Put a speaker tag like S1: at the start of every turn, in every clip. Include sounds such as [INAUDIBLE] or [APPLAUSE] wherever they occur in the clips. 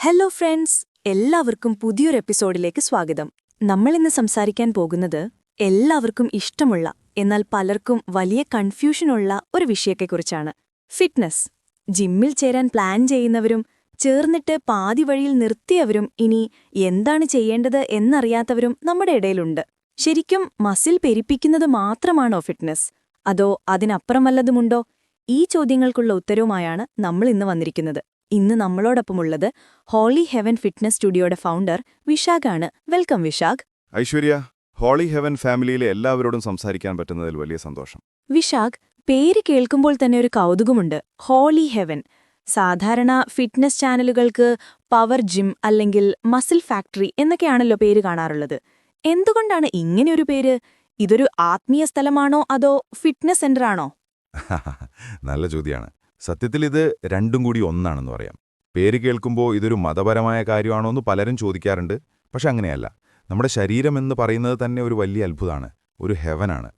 S1: Hello friends എല്ലാവർക്കും പുതിയൊരു എപ്പിസോഡിലേക്ക് സ്വാഗതം. നമ്മൾ ഇന്ന് സംസാരിക്കാൻ പോകുന്നത് എല്ലാവർക്കും ഇഷ്ടമുള്ള എന്നാൽ പലർക്കും വലിയ കൺഫ്യൂഷനുള്ള ഒരു വിഷയത്തെക്കുറിച്ചാണ്. ഫിറ്റ്നസ് ജിമ്മിൽ ചേരാൻ പ്ലാൻ ചെയ്യുന്നവരും ചേർന്നിട്ട് പാതി വഴിയിൽ നിർത്തിയവരും ഇനി എന്താണ് ചെയ്യേണ്ടത് എന്നറിയാത്തവരും നമ്മുടെ ഇടയിലുണ്ട്. ശരിക്കും മസിൽ പെരിപ്പിക്കുന്നത് മാത്രമാണോ ഫിറ്റ്നസ് അതോ അതിനപ്പുറം വല്ലതുമുണ്ടോ? ഈ ചോദ്യങ്ങൾക്കുള്ള ഉത്തരവുമായാണ് നമ്മൾ ഇന്ന് വന്നിരിക്കുന്നത്. ഇന്ന് നമ്മളോടൊപ്പമുള്ളത് ഹോളി ഹെവൻ ഫിറ്റ്നസ് സ്റ്റുഡിയോയുടെ ഫൗണ്ടർ വിശാഖാണ്. Welcome Vishakh.
S2: Aishwarya holy heaven ഫാമിലിയിലെ എല്ലാവരോടും സംസാരിക്കാൻ പറ്റുന്നതിൽ വലിയ സന്തോഷം.
S1: വിശാഖ് പേര് കേൾക്കുമ്പോൾ തന്നെ ഒരു കൗതുകമുണ്ട്. Holy heaven. സാധാരണ ഫിറ്റ്നസ് ചാനലുകൾക്ക് പവർ ജിം അല്ലെങ്കിൽ മസിൽ ഫാക്ടറി എന്നൊക്കെയാണല്ലോ പേര് കാണാറുള്ളത്. എന്തുകൊണ്ടാണ് ഇങ്ങനെയൊരു പേര്? ഇതൊരു ആത്മീയ സ്ഥലമാണോ അതോ ഫിറ്റ്നസ് സെന്ററാണോ? [LAUGHS]
S2: നല്ല ചോദ്യമാണ് സത്യത്തിൽ ഇത് രണ്ടും കൂടി ഒന്നാണെന്ന് പറയാം. പേര് കേൾക്കുമ്പോൾ ഇതൊരു മതപരമായ കാര്യമാണോ എന്ന് പലരും ചോദിക്കാറുണ്ട്. പക്ഷെ അങ്ങനെയല്ല. നമ്മുടെ ശരീരം എന്ന് പറയുന്നത് തന്നെ ഒരു വലിയ അത്ഭുതമാണ് ഒരു ഹെവനാണ്.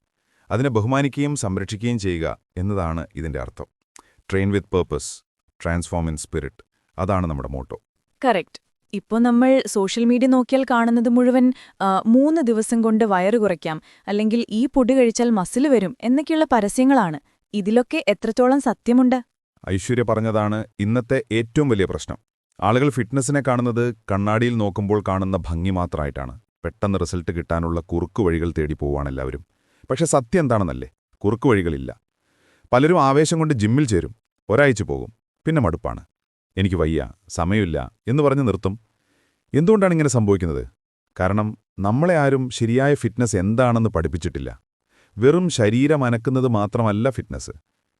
S2: അതിനെ ബഹുമാനിക്കുകയും സംരക്ഷിക്കുകയും ചെയ്യുക എന്നതാണ് ഇതിന്റെ അർത്ഥം. Train with purpose transform in spirit അതാണ് നമ്മുടെ മോട്ടോ.
S1: കറക്റ്റ്. ഇപ്പോൾ നമ്മൾ സോഷ്യൽ മീഡിയ നോക്കിയാൽ കാണുന്നത് മുഴുവൻ മൂന്ന് ദിവസം കൊണ്ട് വയറ് കുറയ്ക്കാം അല്ലെങ്കിൽ ഈ പൊടി കഴിച്ചാൽ മസിൽ വരും എന്നൊക്കെയുള്ള പരസ്യങ്ങളാണ്. ഇതിലൊക്കെ എത്രത്തോളം സത്യമുണ്ട്?
S2: ഐശ്വര്യ പറഞ്ഞതാണ് ഇന്നത്തെ ഏറ്റവും വലിയ പ്രശ്നം. ആളുകൾ ഫിറ്റ്നസിനെ കാണുന്നത് കണ്ണാടിയിൽ നോക്കുമ്പോൾ കാണുന്ന ഭംഗി മാത്രമായിട്ടാണ് പെട്ടെന്ന് റിസൾട്ട് കിട്ടാനുള്ള കുറുക്കു വഴികൾ തേടി പോവാണ് എല്ലാവരും. പക്ഷെ സത്യം എന്താണെന്നല്ലേ? കുറുക്കു വഴികളില്ല. പലരും ആവേശം കൊണ്ട് ജിമ്മിൽ ചേരും. ഒരാഴ്ച പോകും. പിന്നെ മടുപ്പാണ്. എനിക്ക് വയ്യ സമയമില്ല എന്ന് പറഞ്ഞ് നിർത്തും. എന്തുകൊണ്ടാണ് ഇങ്ങനെ സംഭവിക്കുന്നത്? കാരണം നമ്മളെ ആരും ശരിയായ ഫിറ്റ്നസ് എന്താണെന്ന് പഠിപ്പിച്ചിട്ടില്ല. വെറും ശരീരം അനക്കുന്നത് മാത്രമല്ല ഫിറ്റ്നസ്.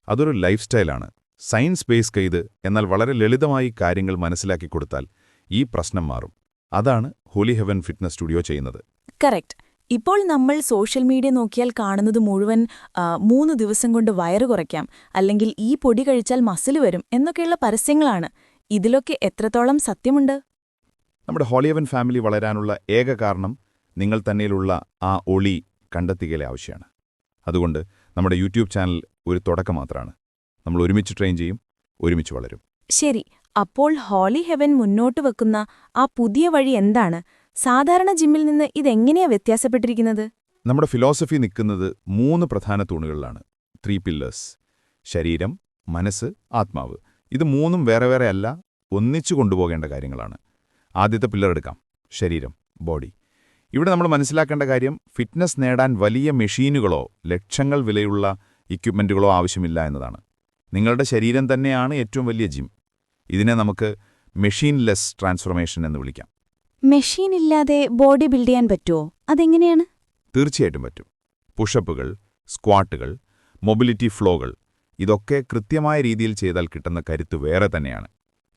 S2: അതൊരു ലൈഫ് സ്റ്റൈലാണ് സയൻസ് ബേസ് ചെയ്ത് എന്നാൽ വളരെ ലളിതമായി കാര്യങ്ങൾ മനസ്സിലാക്കി കൊടുത്താൽ ഈ പ്രശ്നം മാറും. അതാണ് ഹോലി ഹെവൻ ഫിറ്റ്നസ് സ്റ്റുഡിയോ ചെയ്യുന്നത്.
S1: കറക്റ്റ്. ഇപ്പോൾ നമ്മൾ സോഷ്യൽ മീഡിയ നോക്കിയാൽ കാണുന്നത് മുഴുവൻ മൂന്ന് ദിവസം കൊണ്ട് വയറ് കുറയ്ക്കാം അല്ലെങ്കിൽ ഈ പൊടി കഴിച്ചാൽ മസിൽ വരും എന്നൊക്കെയുള്ള പരസ്യങ്ങളാണ്. ഇതിലൊക്കെ എത്രത്തോളം സത്യമുണ്ട്?
S2: നമ്മുടെ ഹോളിയവൻ ഹെവൻ ഫാമിലി വളരാനുള്ള ഏക കാരണം നിങ്ങൾ തന്നെയിലുള്ള ആ ഒളി കണ്ടെത്തുകയിലെ ആവശ്യമാണ്. അതുകൊണ്ട് നമ്മുടെ യൂട്യൂബ് ചാനൽ ഒരു തുടക്കം മാത്രമാണ്. നമ്മൾ ഒരുമിച്ച് ട്രെയിൻ ചെയ്യും ഒരുമിച്ച് വളരും.
S1: ശരി അപ്പോൾ ഹോളി ഹെവൻ മുന്നോട്ട് വെക്കുന്ന ആ പുതിയ വഴി എന്താണ്? സാധാരണ ജിമ്മിൽ നിന്ന് ഇതെങ്ങനെയാ വ്യത്യാസപ്പെട്ടിരിക്കുന്നത്?
S2: നമ്മുടെ ഫിലോസഫി നിൽക്കുന്നത് മൂന്ന് പ്രധാന തൂണുകളിലാണ്. ത്രീ പില്ലേഴ്സ് ശരീരം മനസ്സ് ആത്മാവ്. ഇത് മൂന്നും വേറെ വേറെ അല്ല ഒന്നിച്ചു കൊണ്ടുപോകേണ്ട കാര്യങ്ങളാണ്. ആദ്യത്തെ പില്ലർ എടുക്കാം ശരീരം ബോഡി ഇവിടെ നമ്മൾ മനസ്സിലാക്കേണ്ട കാര്യം ഫിറ്റ്നസ് നേടാൻ വലിയ മെഷീനുകളോ ലക്ഷങ്ങൾ വിലയുള്ള ഇക്വിപ്മെന്റുകളോ ആവശ്യമില്ല എന്നതാണ്. നിങ്ങളുടെ ശരീരം തന്നെയാണ് ഏറ്റവും വലിയ ജിം. ഇതിനെ നമുക്ക് മെഷീൻലെസ് ട്രാൻസ്ഫോർമേഷൻ എന്ന് വിളിക്കാം.
S1: മെഷീൻ ഇല്ലാതെ ബോഡി ബിൽഡ് ചെയ്യാൻ പറ്റുമോ അതെങ്ങനെയാണ്?
S2: തീർച്ചയായിട്ടും പറ്റും. പുഷപ്പുകൾ സ്ക്വാട്ടുകൾ മൊബിലിറ്റി ഫ്ലോകൾ ഇതൊക്കെ കൃത്യമായ രീതിയിൽ ചെയ്താൽ കിട്ടുന്ന കരുത്ത് വേറെ തന്നെയാണ്.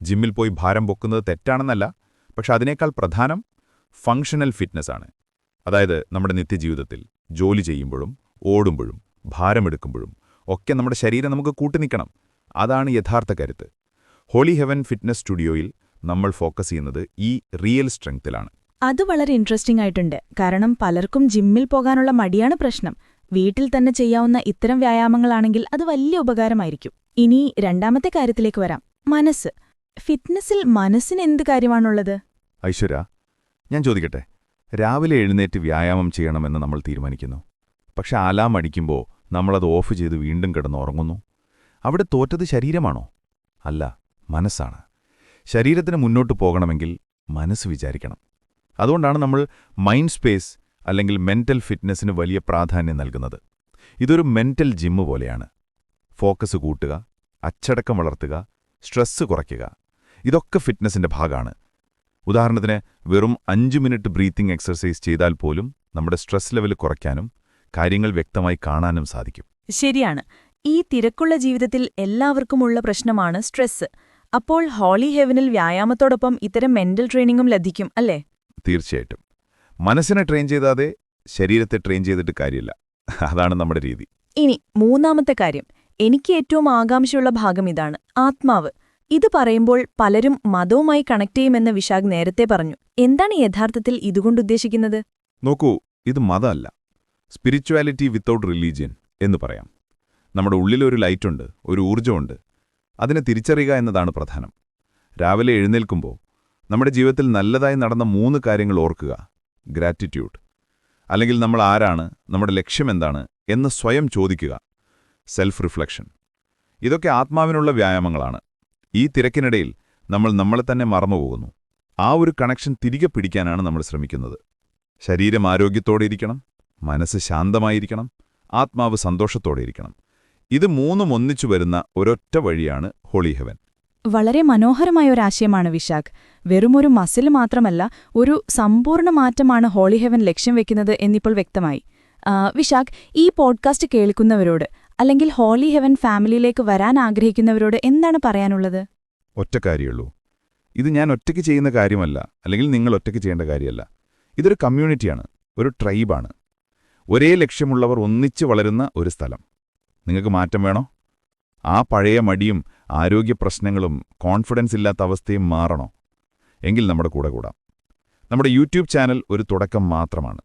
S2: ജിമ്മിൽ പോയി ഭാരം പൊക്കുന്നത് തെറ്റാണെന്നല്ല പക്ഷെ അതിനേക്കാൾ പ്രധാനം ഫങ്ഷണൽ ഫിറ്റ്നസ് ആണ്. അതായത് നമ്മുടെ നിത്യജീവിതത്തിൽ ജോലി ചെയ്യുമ്പോഴും ഓടുമ്പോഴും ഭാരമെടുക്കുമ്പോഴും ഒക്കെ നമ്മുടെ ശരീരം നമുക്ക് കൂട്ടുനിൽക്കണം അതാണ് യഥാർത്ഥ കരുത്ത്. ഹോളി ഹെവൻ ഫിറ്റ്നസ് സ്റ്റുഡിയോയിൽ നമ്മൾ ഫോക്കസ് ചെയ്യുന്നത് ഈ റിയൽ സ്ട്രെങ്ത്തിലാണ്.
S1: അത് വളരെ ഇൻട്രസ്റ്റിംഗ് ആയിട്ടുണ്ട്. കാരണം പലർക്കും ജിമ്മിൽ പോകാനുള്ള മടിയാണ് പ്രശ്നം. വീട്ടിൽ തന്നെ ചെയ്യാവുന്ന ഇത്തരം വ്യായാമങ്ങളാണെങ്കിൽ അത് വലിയ ഉപകാരമായിരിക്കും. ഇനി രണ്ടാമത്തെ കാര്യത്തിലേക്ക് വരാം. മനസ്സ്. ഫിറ്റ്നസിൽ മനസ്സിന് എന്ത് കാര്യമാണുള്ളത്?
S2: ഐശ്വര്യ ഞാൻ ചോദിക്കട്ടെ. രാവിലെ എഴുന്നേറ്റ് വ്യായാമം ചെയ്യണമെന്ന് നമ്മൾ തീരുമാനിക്കുന്നു. പക്ഷെ അലാം അടിക്കുമ്പോൾ നമ്മളത് ഓഫ് ചെയ്ത് വീണ്ടും കിടന്നുറങ്ങുന്നു അവിടെ തോറ്റത് ശരീരമാണോ? അല്ല മനസ്സാണ്. ശരീരത്തിന് മുന്നോട്ട് പോകണമെങ്കിൽ മനസ്സ് വിചാരിക്കണം. അതുകൊണ്ടാണ് നമ്മൾ മൈൻഡ് സ്പേസ് അല്ലെങ്കിൽ മെന്റൽ ഫിറ്റ്നസിന് വലിയ പ്രാധാന്യം നൽകുന്നത്. ഇതൊരു മെന്റൽ ജിമ്മ് പോലെയാണ്. ഫോക്കസ് കൂട്ടുക അച്ചടക്കം വളർത്തുക സ്ട്രെസ്സ് കുറയ്ക്കുക. ഇതൊക്കെ ഫിറ്റ്നസിന്റെ ഭാഗമാണ്. ഉദാഹരണത്തിന് വെറും അഞ്ചു മിനിറ്റ് ബ്രീത്തിംഗ് എക്സർസൈസ് ചെയ്താൽ പോലും നമ്മുടെ സ്ട്രെസ് ലെവൽ കുറയ്ക്കാനും കാര്യങ്ങൾ വ്യക്തമായി കാണാനും സാധിക്കും.
S1: ശരിയാണ്. ഈ തിരക്കുള്ള ജീവിതത്തിൽ എല്ലാവർക്കുമുള്ള പ്രശ്നമാണ് സ്ട്രെസ് അപ്പോൾ ഹോളി ഹെവനിൽ വ്യായാമത്തോടൊപ്പം ഇത്തരം മെന്റൽ ട്രെയിനിങ്ങും ലഭിക്കും അല്ലേ?
S2: തീർച്ചയായിട്ടും. മനസ്സിനെ ട്രെയിൻ ചെയ്താതെ ശരീരത്തെ ട്രെയിൻ ചെയ്തിട്ട് കാര്യമില്ല. അതാണ് നമ്മുടെ രീതി.
S1: ഇനി മൂന്നാമത്തെ കാര്യം. എനിക്ക് ഏറ്റവും ആകാംക്ഷയുള്ള ഭാഗം ഇതാണ് ആത്മാവ്. ഇത് പറയുമ്പോൾ പലരും മതവുമായി കണക്ട് ചെയ്യുമെന്ന് വിശാഖ് നേരത്തെ പറഞ്ഞു. എന്താണ് യഥാർത്ഥത്തിൽ ഇതുകൊണ്ട് ഉദ്ദേശിക്കുന്നത്?
S2: നോക്കൂ ഇത് മതമല്ല. സ്പിരിച്വാലിറ്റി വിത്തൗട്ട് റിലീജിയൻ എന്ന് പറയാം. നമ്മുടെ ഉള്ളിലൊരു ലൈറ്റുണ്ട് ഒരു ഊർജമുണ്ട്. അതിനെ തിരിച്ചറിയുക എന്നതാണ് പ്രധാനം. രാവിലെ എഴുന്നേൽക്കുമ്പോൾ നമ്മുടെ ജീവിതത്തിൽ നല്ലതായി നടന്ന മൂന്ന് കാര്യങ്ങൾ ഓർക്കുക. ഗ്രാറ്റിറ്റ്യൂഡ്. അല്ലെങ്കിൽ നമ്മൾ ആരാണ് നമ്മുടെ ലക്ഷ്യമെന്താണ് എന്ന് സ്വയം ചോദിക്കുക. സെൽഫ് റിഫ്ലക്ഷൻ ഇതൊക്കെ ആത്മാവിനുള്ള വ്യായാമങ്ങളാണ്. ഈ തിരക്കിനിടയിൽ നമ്മൾ നമ്മളെ തന്നെ മറന്നുപോകുന്നു ആ ഒരു കണക്ഷൻ തിരികെ പിടിക്കാനാണ് നമ്മൾ ശ്രമിക്കുന്നത്. ശരീരം ആരോഗ്യത്തോടെ ഇരിക്കണം. മനസ്സ് ശാന്തമായിരിക്കണം ആത്മാവ് സന്തോഷത്തോടെ ഇരിക്കണം. ഇത് മൂന്നും ഒന്നിച്ചു വരുന്ന ഒരൊറ്റ വഴിയാണ് ഹോളി ഹെവൻ.
S1: വളരെ മനോഹരമായ ഒരു ആശയമാണ് വിശാഖ്. വെറുമൊരു മസിൽ മാത്രമല്ല ഒരു സമ്പൂർണ മാറ്റമാണ് ഹോളി ഹെവൻ ലക്ഷ്യം വെക്കുന്നത് എന്നിപ്പോൾ വ്യക്തമായി. വിശാഖ് ഈ പോഡ്കാസ്റ്റ് കേൾക്കുന്നവരോട് അല്ലെങ്കിൽ ഹോളി ഹെവൻ ഫാമിലിയിലേക്ക് വരാൻ ആഗ്രഹിക്കുന്നവരോട് എന്താണ് പറയാനുള്ളത്?
S2: ഒറ്റ കാര്യമുള്ളൂ ഇത് ഞാൻ ഒറ്റയ്ക്ക് ചെയ്യുന്ന കാര്യമല്ല അല്ലെങ്കിൽ നിങ്ങൾ ഒറ്റയ്ക്ക് ചെയ്യേണ്ട കാര്യമല്ല. ഇതൊരു കമ്മ്യൂണിറ്റിയാണ് ഒരു ട്രൈബാണ്. ഒരേ ലക്ഷ്യമുള്ളവർ ഒന്നിച്ചു വളരുന്ന ഒരു സ്ഥലം. നിങ്ങൾക്ക് മാറ്റം വേണോ? ആ പഴയ മടിയും ആരോഗ്യ പ്രശ്നങ്ങളും കോൺഫിഡൻസ് ഇല്ലാത്ത അവസ്ഥയും മാറണോ? എങ്കിൽ നമ്മുടെ കൂടെ കൂടാം. നമ്മുടെ യൂട്യൂബ് ചാനൽ ഒരു തുടക്കം മാത്രമാണ്.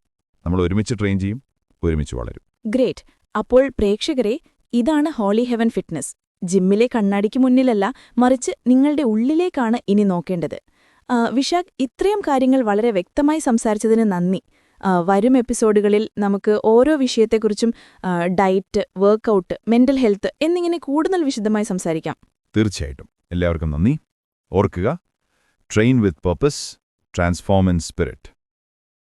S2: നമ്മൾ ഒരുമിച്ച് ട്രെയിൻ ചെയ്യും ഒരുമിച്ച് വളരും.
S1: ഗ്രേറ്റ്. അപ്പോൾ പ്രേക്ഷകരെ ഇതാണ് ഹോളി ഹെവൻ ഫിറ്റ്നസ്. ജിമ്മിലെ കണ്ണാടിക്ക് മുന്നിലല്ല മറിച്ച് നിങ്ങളുടെ ഉള്ളിലേക്കാണ് ഇനി നോക്കേണ്ടത്. വിശാഖ് ഇത്രയും കാര്യങ്ങൾ വളരെ വ്യക്തമായി സംസാരിച്ചതിന് നന്ദി. വരും എപ്പിസോഡുകളിൽ നമുക്ക് ഓരോ വിഷയത്തെക്കുറിച്ചും ഡയറ്റ് വർക്കൗട്ട് മെന്റൽ ഹെൽത്ത് എന്നിങ്ങനെ കൂടുതൽ വിശദമായി സംസാരിക്കാം.
S2: തീർച്ചയായിട്ടും. എല്ലാവർക്കും നന്ദി. ഓർക്കുക train with purpose transform in spirit.